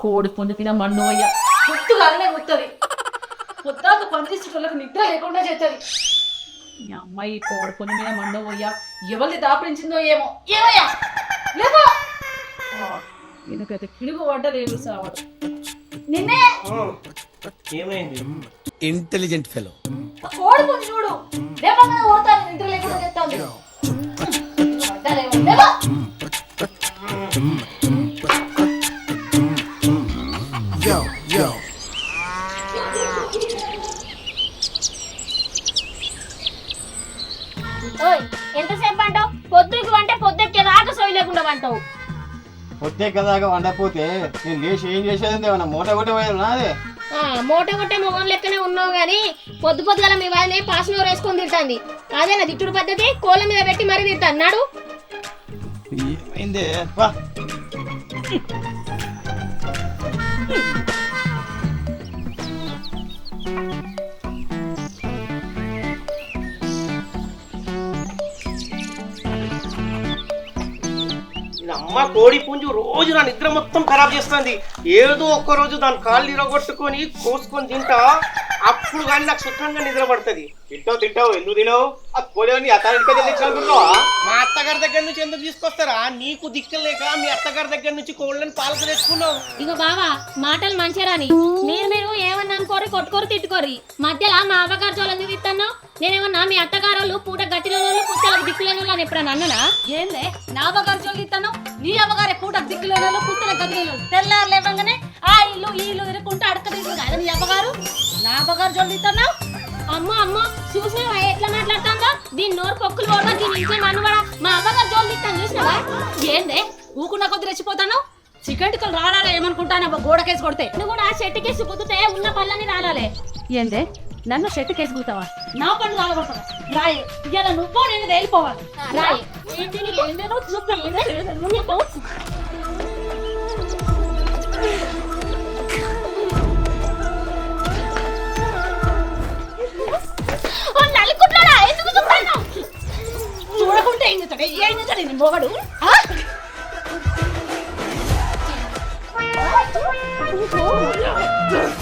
కోడి పుంజు తిన మన్ను అయ్యా గుర్తుగానే గుర్తుంది పొద్దాక పనిచేసేటోళ్ళకి నిద్ర లేకుండా చేస్తుంది. ఈ అమ్మాయి కోడి పుంజు మీద మన్ను అయ్యా ఎవరిని దాపరించిందో ఏమో. ఏమయ్యా? లేవా ఈయనకైతే పిలుగు పడ్డలేదు సావాడు. నిన్నే. ఏమైంది? Intelligent fellow. కోడి పుంజు చూడు నిద్ర లేకుండా చేస్తాను పడ్డలేమో లేవా. పొద్దే కదా వండపోతే నేను లేచి ఏం చేసేది ఏమన్నా మూట కొట్టి పోయేది నాదే. మూట కొట్టే మొగం లెక్కనే ఉన్నావు గానీ పొద్దు పొద్దుగల మీ వాళ్ళని పాసనూరు వేసుకొని తింటాంది అదేనా తిట్టుడు పద్ధతి? కోళ్ళ మీద పెట్టి మరీ తింటాను నాడు. ఏమైంది? అమ్మ కోడి పుంజు రోజు నా నిద్ర మొత్తం ఖరాబ్ చేస్తుంది. ఏదో ఒక్క రోజు దాని కాళ్ళు ఇరగొట్టుకొని కోసుకొని తింటా అప్పుడు కానీ నాకు సుఖంగా నిద్ర పడుతుంది. తింటావు తింటావు ఎందుకు తినవు? ఆ కోడి అత్తారింటికి మా అత్తగారి దగ్గర నుంచి ఎందుకు తీసుకొస్తారా? నీకు దిక్కలేక మీ అత్తగారి దగ్గర నుంచి కోళ్ళని పాలకు తెచ్చుకున్నావు. ఇగో బావా మాటలు మంచిరాని. మీరు అనుకోరి కొట్టుకోరి తిట్టుకోరి. మధ్యలో మా అవ్వగారు చోళని తిట్టాను నేనేమన్నా మీ అత్తగారు పూట గట్టిలో పుస్తలకు దిక్కులేను అని ఎప్పుడన్నా అన్ననా? ఏందే? నా అమ్మగారు చొల్లిస్తాను నీ అమ్మగారే పూట దిక్కులేనో పుట్టిన గదిలేను తెల్లారు లేవగానే ఆ ఇల్లు ఈ ఇల్లు ఇరుక్కుంటూ అడక దిగు కదా నీ అమ్మగారు నా అమ్మగారు చొల్లిస్తాను అమ్మ అమ్మ చూసినావా? ఎట్లా మాట్లాడుతుందో? దీని నోరు పొక్కులు పోవడం దీని ఇంట్లో మనవడా మా అవ్వగారు జోలు తిట్టాను చూసినావా? ఏందే? ఊకున్న కొద్ది రెచ్చిపోతాను చికెన్ రాడాలా ఏమనుకుంటాను గోడకేసి కొడితే. నువ్వు కూడా ఆ చెట్టుకేసి కుదితే ఉన్న పళ్ళని రాలాలే ఏందే? నన్ను షెట్టు కేసి కూతావా నా పన్ను రాలగొడతావా? రాయి ఇలా నువ్వు నేను తేలిపోవాలి. రాయి చూడకుంటే ఏం చేస్తాడు? ఏం చేస్తాడు? నీ మొగడు. ఆ? వీడికి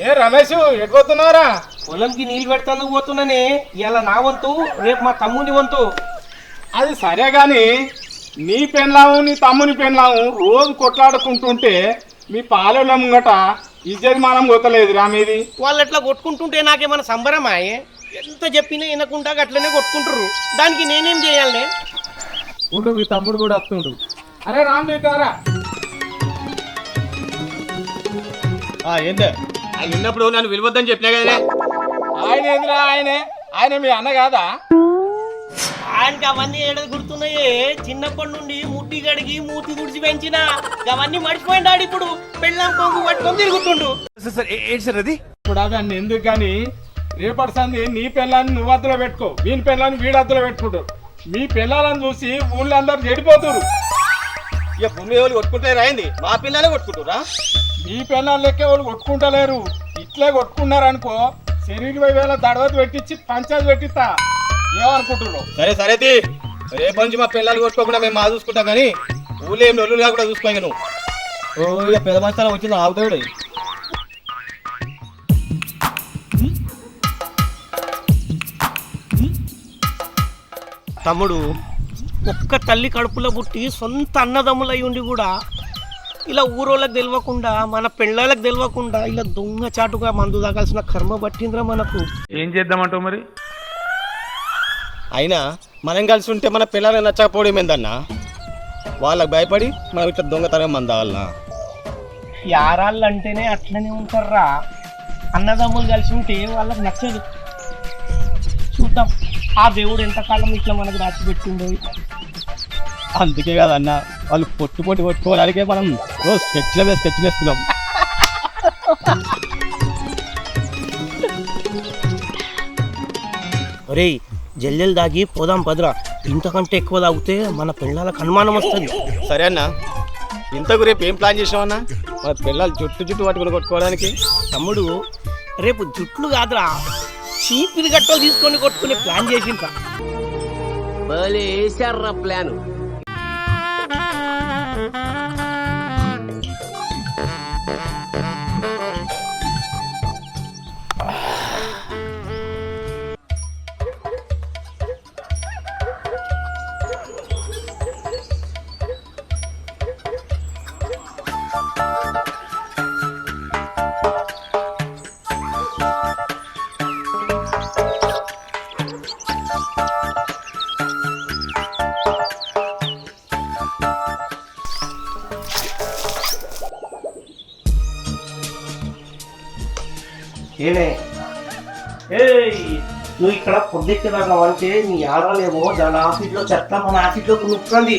ఏ రమేష్ ఎగ్గొస్తున్నారా పొలంకి నీళ్ళు పెడతాను పోతున్నానే. ఇలా నా వంతు రేపు మా తమ్ముని వంతు. అది సరే గాని నీ పెన్లాము నీ తమ్ముని పెన్లాము రోజు కొట్లాడుకుంటుంటే మీ పాలెల ముంగట ఇజ్జతి మనం కొత్తలేదురా మీది. వాళ్ళు ఎట్లా కొట్టుకుంటుంటే నాకేమైనా సంబరమాయే ఎంత చెప్పినా వినకుండా అట్లనే కొట్టుకుంటారు దానికి నేనేం చేయాలి? ఉండు మీ తమ్ముడు కూడా వస్తుండు. అరే రామ్ నీకారా ఏందే? ఆయన ఉన్నప్పుడు నన్ను విలువద్దని చెప్పినా కదా ఆయన ఏందిరా ఆయనే? ఆయన మీ అన్న కాదా? ఆయనకి అవన్నీ ఏడాది గుర్తున్నాయే. చిన్నప్పటి నుండి ముట్టి గడిగి మూతి తుడిచి పెంచిన. అవన్నీ మర్చిపోయిండాడు ఇప్పుడు. పెళ్ళాం కొంగు పట్టుకొని తిరుగుతుండు. ఇప్పుడు అవన్నీ ఎందుకు కానీ రేపటి సంది నీ పిల్లాన్ని నువ్వు అద్దులో పెట్టుకో. వీని పిల్లాన్ని వీడు అద్దులో పెట్టుకుంటారు మీ పిల్లలను చూసి ఊళ్ళో అందరు చెడిపోతురు ఇక భూమి వాళ్ళు కొట్టుకుంటే రాయింది? మా పిల్లలే కొట్టుకుంటురా మీ పిల్లలు లెక్కే వాళ్ళు కొట్టుకుంటలేరు. ఇట్లే కొట్టుకున్నారు అనుకో శరీర వేల దడవతి పెట్టించి పంచాయతీ పెట్టిస్తా. ఏమనుకుంటున్నావు? సరే సరే తీ. రేపు నుంచి మా పిల్లలు కొట్టుకోకుండా మేము మా చూసుకుంటాం కానీ ఊళ్ళో ఏం నొల్లుగా కూడా చూసుకోండి నువ్వు. ఓ ఇక పెద్ద మస్తానం వచ్చింది ఆగుతాడు. తమ్ముడు ఒక్క తల్లి కడుపులో పుట్టి సొంత అన్నదమ్ములై ఉండి కూడా ఇలా ఊరోళ్ళకి తెలియకుండా మన పెళ్ళాలకు తెలియకుండా ఇలా దొంగ చాటుగా మందు తాగాల్సిన కర్మ పట్టిందిరా మనకు. ఏం చేద్దామంటావు మరి? అయినా మనం కలిసి ఉంటే మన పిల్లలు నచ్చకపోవడం ఏందన్నా? వాళ్ళకి భయపడి మనం ఇట్లా దొంగతనం మంది తాగాలనా? యారాళ్ళు అంటేనే అట్లనే ఉంటారా అన్నదమ్ములు కలిసి ఉంటే వాళ్ళకి నచ్చదు. చూద్దాం. ఆ దేవుడు ఎంతకాలం ఇట్లా మనకు దాచిపెట్టిండో అందుకే కదన్న వాళ్ళు పొట్టు పొట్టి కొట్టుకోవడానికే మనం స్కెచ్ల మీద స్కెచ్ వేస్తున్నాం ఒరే జల్లెలు దాగి పోదాం పదరా. ఇంతకంటే ఎక్కువ తాగితే మన పిల్లలకు అనుమానం వస్తుంది. సరే అన్న. ఇంతకు రేపు ఏం ప్లాన్ చేసామన్నా మన పిల్లలు చుట్టు చుట్టూ పట్టుకుని కొట్టుకోవడానికి తమ్ముడు రేపు జుట్లు కాదురా. చీపిరి గట్టలు తీసుకొని కొట్టుకునే ప్లాన్ చేసిండ్రా. ఏమే? ఏయ్! నువ్వు ఇక్కడ పొద్దుెక్కేదాకా అంటే నీ ఆడాలేమో దాని ఆఫీస్లో చెత్త మన ఆఫీస్లోకి నొక్కంది.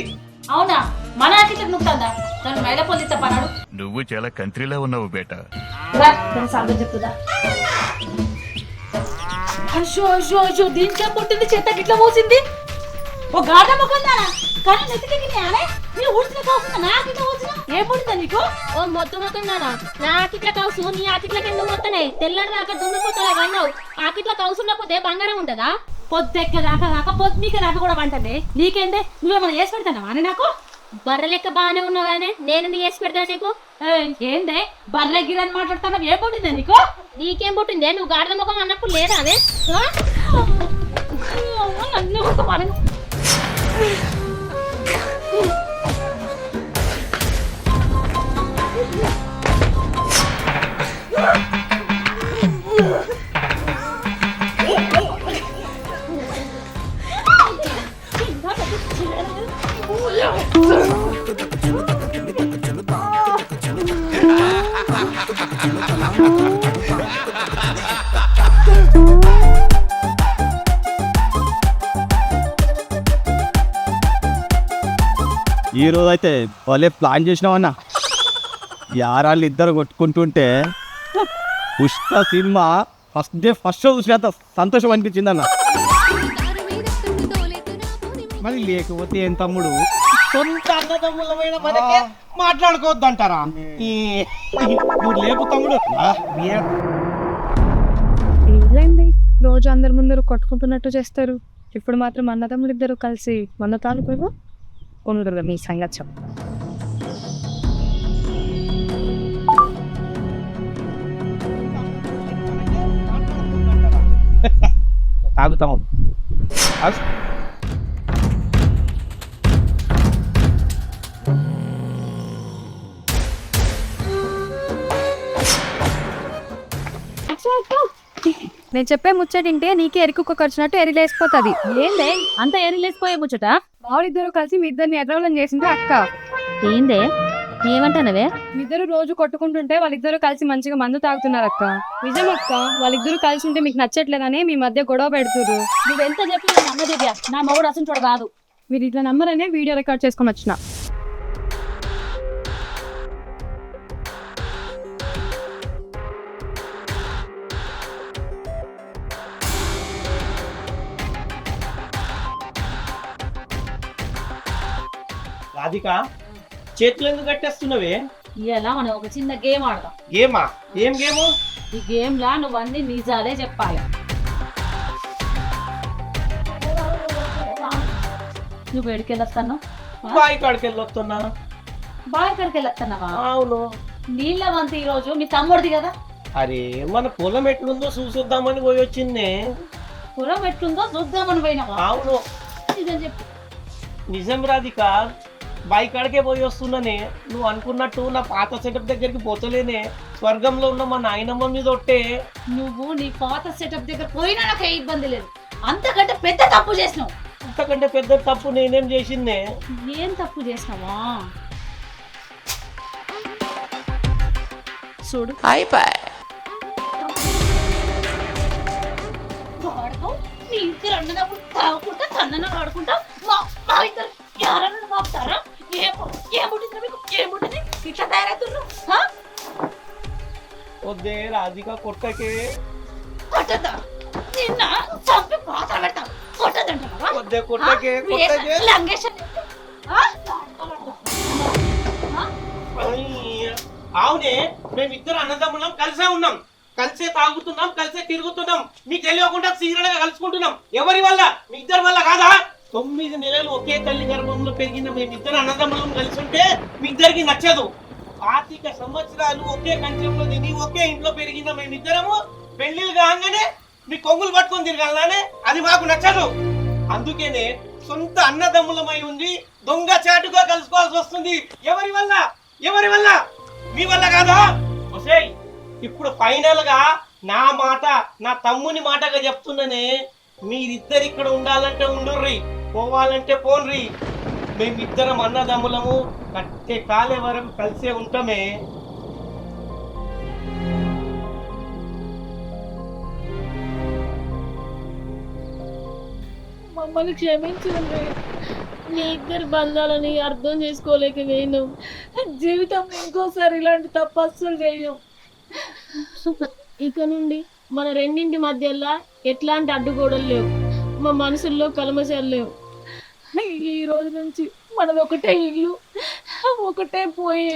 అవునా? మన ఆకిట్లకు నువ్వుతుందా నన్ను మైల పొందిస్తా పన్నాడు నువ్వు చాలా కంట్రీలో ఉన్నావు బేటా. సంగతి చెప్తుందా అయ్యో అయ్యో అయ్యో దీనికేం పుట్టింది చెత్త గిట్ల పోసింది ఓ గాఢ ముఖందానా కానీ నెత్తికి ఆనే? నీ ఊడ్చిన కాకుండా నా గిట్ల పోసిన ఏం పుట్టిందా నీకు? ఓ మొత్తం మొత్తందానా నా ఆకిట్ల కౌసు నీ ఆకిట్ల కింద మొత్తనే. తెల్లడి దాకా దున్నుకుంటా అన్నావు ఆకిట్ల కౌసు ఉన్నపోతే బంగారం ఉంటుందా? పొద్దెక్క దాకా కాక పొద్దు మీక దాకా కూడా వంటనే నీకేందే? నువ్వేమైనా చేసి పెడతానా అని నాకు? బర్రె లెక్క బాగానే ఉన్నావు కానీ నేను చేసి పెడతా నీకు? ఏందే? బర్రె గిరని మాట్లాడుతున్నావు. ఏం పుట్టిందా నీకు? నీకేం పుట్టిందే? నువ్వు గాడిద ముఖం అన్నప్పుడు లేదా అదే? నన్ను Ha ha ha! ఈ రోజు అయితే వాళ్ళే ప్లాన్ చేసినామన్నా యారాళ్ళు ఇద్దరు కొట్టుకుంటుంటే Pushpa cinema first day first show చూసినంత సంతోషం అనిపించింది అన్న మరి లేకపోతే ఏం తమ్ముడు? సొంత అన్నదమ్ములమైన మనకే మాట్లాడుకోవద్దంటారా? ఈ నువ్వు లేపు తమ్ముడు. ఏంటండి రోజు అందరి ముందర కొట్టుకుంటున్నట్టు చేస్తారు. ఇప్పుడు మాత్రం అన్నదమ్ములు ఇద్దరు కలిసి మన తాలూకు ఉండరు మీ సంగతి చెప్తా తాగుతాం నేను చెప్పే ముచ్చటింటే నీకే ఎరుకుక్క ఖర్చునట్టు ఎరిలేసిపోతుంది ఏందే అంత ఎరిలేసిపోయే ముచ్చట వాళ్ళిద్దరు కలిసి మీ ఇద్దరిని ఎర్రవలం చేసింటే అక్క. ఏందే? ఏమంటానవే? ఇద్దరు రోజు కొట్టుకుంటుంటే వాళ్ళిద్దరు కలిసి మంచిగా మందు తాగుతున్నారు అక్క. నిజం అక్క వాళ్ళిద్దరు కలిసి ఉంటే మీకు నచ్చట్లేదని మీ మధ్య గొడవ పెడుతురు నువ్వెంత చెప్పి నేను నమ్మ దివ్య నా మొగుడు అసలు చూడ కాదు. మీరు ఇట్లా నమ్మరనే వీడియో రికార్డ్ చేసుకొని వచ్చిన. రాధిక చేతులు ఎందుకు కట్టేస్తున్నావే? ఇలా మనం ఒక చిన్న గేమ్ ఆడదాం. గేమా? ఏం గేము? ఈ గేమ్ లా నువ్వు అన్ని నిజాలే చెప్పాలి. నువ్వు ఎడికి వెళ్ళొస్తాను బాయి కాడికి వెళ్ళొస్తున్నా బాగా ఎక్కడికి వెళ్ళొస్తున్నావా? అవును. నీళ్ళ వంతి ఈ రోజు మీ తమ్ముడిది కదా? అరే మన పొలం ఎట్లుందో చూసొద్దామని పోయి వచ్చిందే. పొలం ఎట్లుందో చూద్దామని పోయినావా? అవును. నిజం చెప్పు. నిజం రాధిక బైక్ కాడికే పోయి వస్తున్నానే నువ్వు అనుకున్నట్టు నా పాత సెటప్ దగ్గరికి పోతలేనే. స్వర్గంలో ఉన్న మా నాయనమ్మ మీద ఒట్టే. నువ్వు నీ పాత సెటప్ దగ్గర పోయినా నాకు ఏ ఇబ్బంది లేదు. అంతకంటే పెద్ద తప్పు చేసినావు. అంతకంటే పెద్ద తప్పు నేనేం చేసిందే? ఏం తప్పు చేసినావా? చూడు. వాడుకో నీ ఇద్దరు అన్నదప్పుడు తాగుకుంటా తన్నన వాడుకుంటా మా మా ఇద్దరు ఎవరన్నా మాపుతారా ఏం పుట్టింది మీకు? ఏం పుట్టింది? ఇట్లా తయారవుతున్నారు హా? వద్దే రాధిక కొట్టకే. కొట్టద్దా? నిన్న చంపి పాత్ర పెడతా. కొట్టదంటావా వద్దే కొట్టకే కొట్టకే. లంగేషన్ అయ్య. అవునే మేమిద్దరు అన్నదమ్ములం కలిసే ఉన్నాం. కలిసే తాగుతున్నాం కలిసే తిరుగుతున్నాం. మీకు తెలియకుండా సీరియల్గా కలుసుకుంటున్నాం. ఎవరి వల్ల? మీ ఇద్దరి వల్ల కాదా? తొమ్మిది నెలలు ఒకే తల్లి గర్భంలో పెరిగిన మేమిద్దరు అన్నదమ్ములం కలిసి ఉంటే మీ ఇద్దరికి నచ్చదు. ఆర్థిక సంవత్సరాలు ఒకే కంచంలో తిని ఒకే ఇంట్లో పెరిగిన మేమిద్దరము పెళ్ళిలు కాగానే మీ కొంగులు పట్టుకొని తిరగాలనే అది మాకు నచ్చదు. అందుకేనే సొంత అన్నదమ్ములమై ఉండి దొంగ చాటుగా కలుసుకోవాల్సి వస్తుంది. ఎవరి వల్ల? ఎవరి వల్ల? మీ వల్ల కాదా? ఒసేయ్ ఇప్పుడు ఫైనల్గా నా మాట నా తమ్ముని మాటగా చెప్తున్నానే మీరిద్దరు ఇక్కడ ఉండాలంటే ఉండుర్రీ. పోవాలంటే పోన్రి. మేమిద్దరం అన్నదమ్ములము కట్టే కాలే వరకు కలిసే ఉంటామే. మమ్మల్ని క్షమించండి. మీ ఇద్దరి బంధాలని అర్థం చేసుకోలేక వేయను. జీవితంలో ఇంకోసారి ఇలాంటి తప్పు అస్సలు చేయను. ఇక నుండి మన రెండింటి మధ్యలో ఎట్లాంటి అడ్డుగోడలు లేవు. మా మనసుల్లో కలమశాలు లేవు. ఈ రోజు నుంచి మనది ఒకటే ఇల్లు ఒకటే పోయే